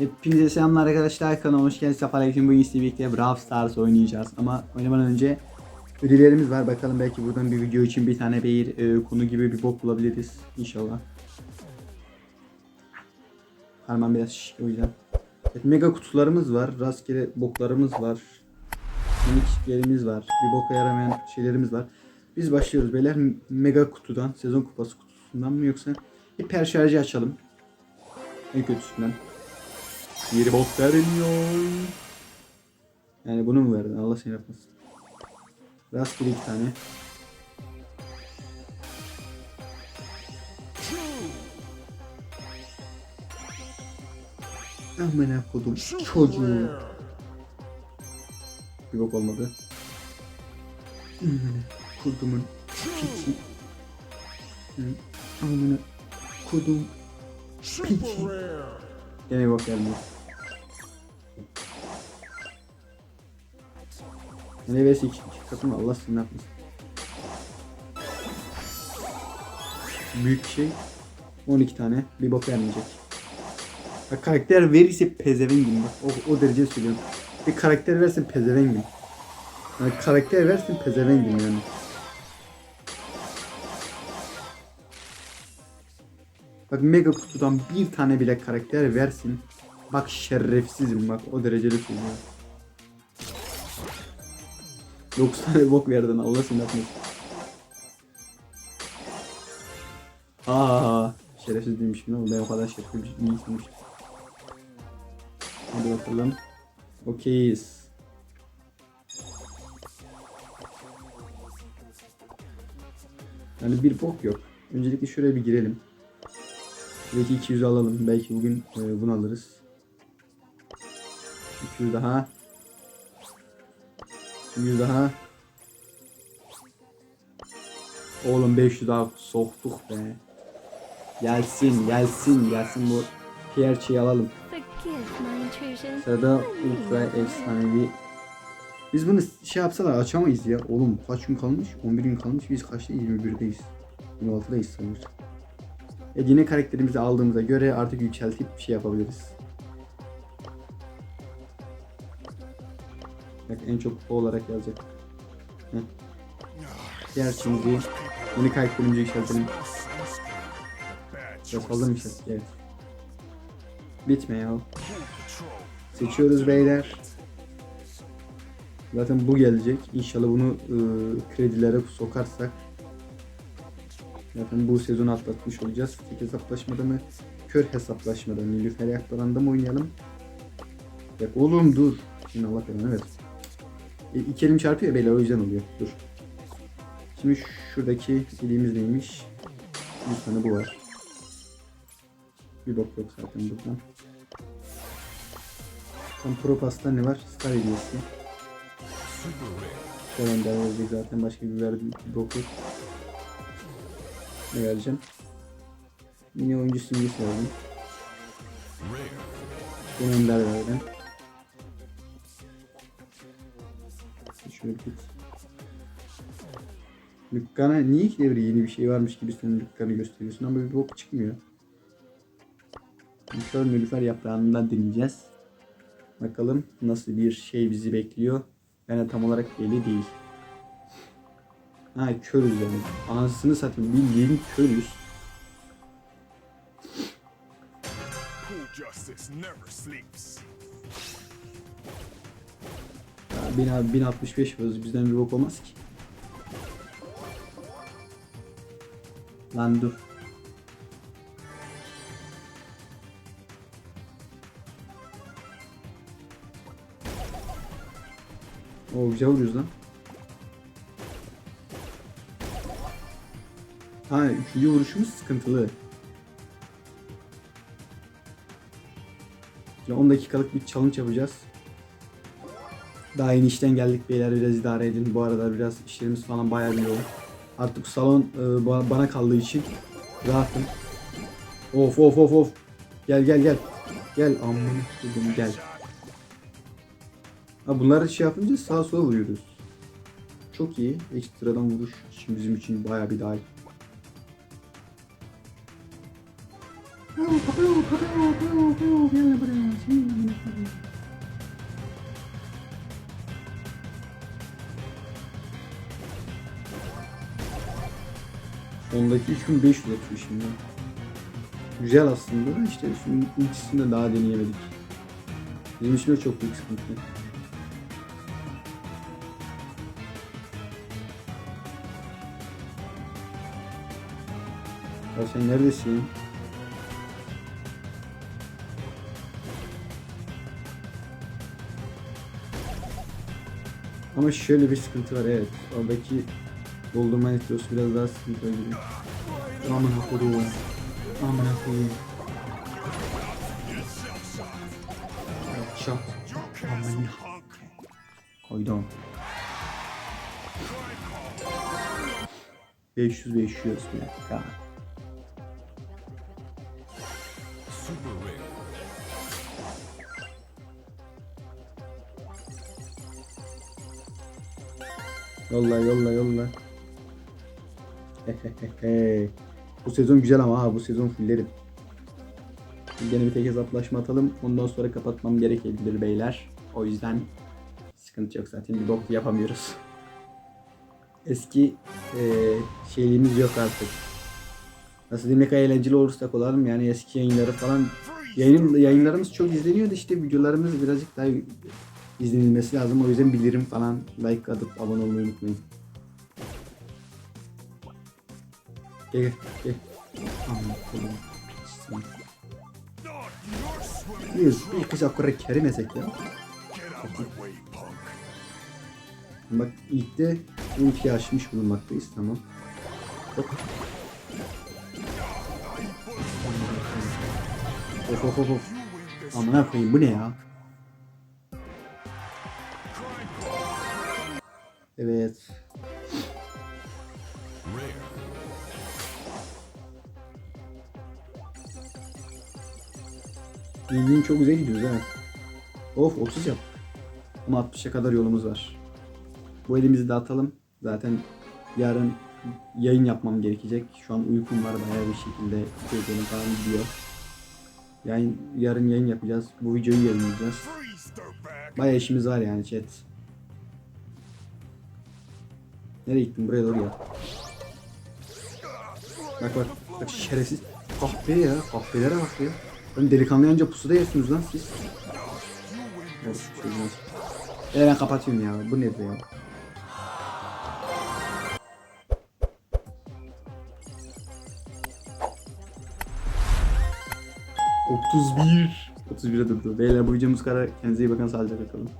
Hepinize selamlar arkadaşlar kanalıma hoş geldiniz. Sefalar bugün sizle birlikte Brawl Stars oynayacağız. Ama oynamadan önce ödüllerimiz var. Bakalım belki buradan bir video için bir tane bir e, konu gibi bir bok bulabiliriz. İnşallah. Harman biraz şiş, o yüzden. Evet, mega kutularımız var. Rastgele boklarımız var. Miniklerimiz var. Bir boka yaramayan şeylerimiz var. Biz başlıyoruz beyler. Mega kutudan, sezon kupası kutusundan mı yoksa hiper şarjı açalım. En kötüsünden. Bir bok vermiyor. Yani bunu mu verdin? Allah seni yapmasın. Rastgele iki tane. Amına kodum çocuğu. Bir bok olmadı. Kodumun piçi. Amına kodum piçi. Gene bok gelmiyor. Vs 2 2 takım Allah seni yapmasın. Büyük şey. 12 tane bir bok vermeyecek. Bak karakter verirse pezevengim bak. O, o derece söylüyorum. Bir karakter versin pezevengim. Yani karakter versin pezevengim yani. Bak mega kutudan bir tane bile karakter versin. Bak şerefsizim bak o derecede söylüyorum. 9 tane bok verdin Allah seni yapmasın. Aa, şerefsiz değilmişim oğlum ben o kadar şerefsiz bir insanmışım. Hadi bakalım. Okeyiz. Yani bir bok yok. Öncelikle şuraya bir girelim. Belki 200 alalım. Belki bugün e, bunu alırız. 200 daha. 100 daha. Oğlum 500 daha soktuk be. Gelsin, gelsin, gelsin bu PRC'yi alalım. Sırada ultra efsanevi. Biz bunu şey yapsalar açamayız ya. Oğlum kaç gün kalmış? 11 gün kalmış. Biz kaçta? 21'deyiz. 26'dayız sanırım. E yine karakterimizi aldığımıza göre artık yükseltip bir şey yapabiliriz. Bak en çok kupa olarak yazacak. Diğer şimdi yeni karakterimizi yükseltelim. Biraz fazla mı? Evet. Bitme ya. Seçiyoruz beyler. Zaten bu gelecek. İnşallah bunu ıı, kredilere sokarsak zaten bu sezonu atlatmış olacağız. Tek hesaplaşmada mı? Kör hesaplaşmada? Nilüfer Yaklaranda mı oynayalım? Bak oğlum dur. Şimdi Allah belanı versin. E, elim çarpıyor beyler o yüzden oluyor. Dur. Şimdi şuradaki iliğimiz neymiş? Bir tane bu var. Bir bok yok zaten buradan. Tam Pro Pass'ta ne var? Star hediyesi. Kalender verecek zaten başka bir verdi bir bok yok. Ne vereceğim? Yine oyuncu simgesi verdim. Yine Ender verdim. Git. Dükkana niye ki devre yeni bir şey varmış gibi senin dükkanı gösteriyorsun ama bir bok çıkmıyor. Nilüfer Nilüfer yaprağından deneyeceğiz. Bakalım nasıl bir şey bizi bekliyor. Yani tam olarak belli değil. Ha körüz yani. Anasını satayım bildiğin körüz. Cool justice never sleeps. Ya, bin abi 1065 yapıyoruz. Bizden bir bok olmaz ki. Lan dur. O güzel vuruyoruz lan. Ha üçüncü vuruşumuz sıkıntılı. Ya 10 dakikalık bir challenge yapacağız. Daha yeni işten geldik beyler biraz idare edin. Bu arada biraz işlerimiz falan bayağı bir yoğun. Artık salon e, ba- bana kaldığı için rahatım. Of of of of. Gel gel gel. Gel amına koydum gel. Ha bunları şey yapınca sağa sola vuruyoruz. Çok iyi. Ekstradan vuruş için bizim için bayağı bir daha iyi. Ondaki 3500 atıyor şimdi. Güzel aslında da işte şimdi ikisini de daha deneyemedik. Bizim için de çok büyük sıkıntı. Ya sen neredesin? Ama şöyle bir sıkıntı var evet. Oradaki doldurma nitrosu biraz daha sıkıntı gibi. Amına koyayım. Amına koyayım. Şak. Amına koydum. 500 500 ya. Rare. Yolla yolla yolla. Bu sezon güzel ama ha bu sezon fullerim. Yine bir tek hesaplaşma atalım. Ondan sonra kapatmam gerekebilir beyler. O yüzden sıkıntı yok zaten bir bok yapamıyoruz. Eski eee şeyliğimiz yok artık. Nasıl kadar eğlenceli olursak olalım yani eski yayınları falan yayın, yayınlarımız çok izleniyordu işte videolarımız birazcık daha izlenilmesi lazım. O yüzden bilirim falan like atıp abone olmayı unutmayın. Gel gel gel. Aman swimming. Biz bir kız akırı kerimesek ya. Bak ilk de ultiyi açmış bulunmaktayız tamam. Hop. Of of of of. Amına koyayım bu ne ya? Evet. Bildiğin çok güzel gidiyoruz ha. Of 30 yap. Ama 60'a kadar yolumuz var. Bu elimizi de atalım. Zaten yarın yayın yapmam gerekecek. Şu an uykum var bayağı bir şekilde gözlerim falan gidiyor. Yayın, yarın yayın yapacağız. Bu videoyu yayınlayacağız. Bayağı işimiz var yani chat. Nereye gittin? Buraya doğru ya. Bak bak. Bak şerefsiz. Kahpe ya. Kahpelere bak ya. Ben delikanlı yanca pusuda yersiniz lan siz. Evet, şey olmaz. E ben kapatıyorum ya. Bu nedir ya? Otuz bir. 31'e durdu. Beyler bu videomuz kadar. Kendinize iyi bakın. Sağlıcakla kalın.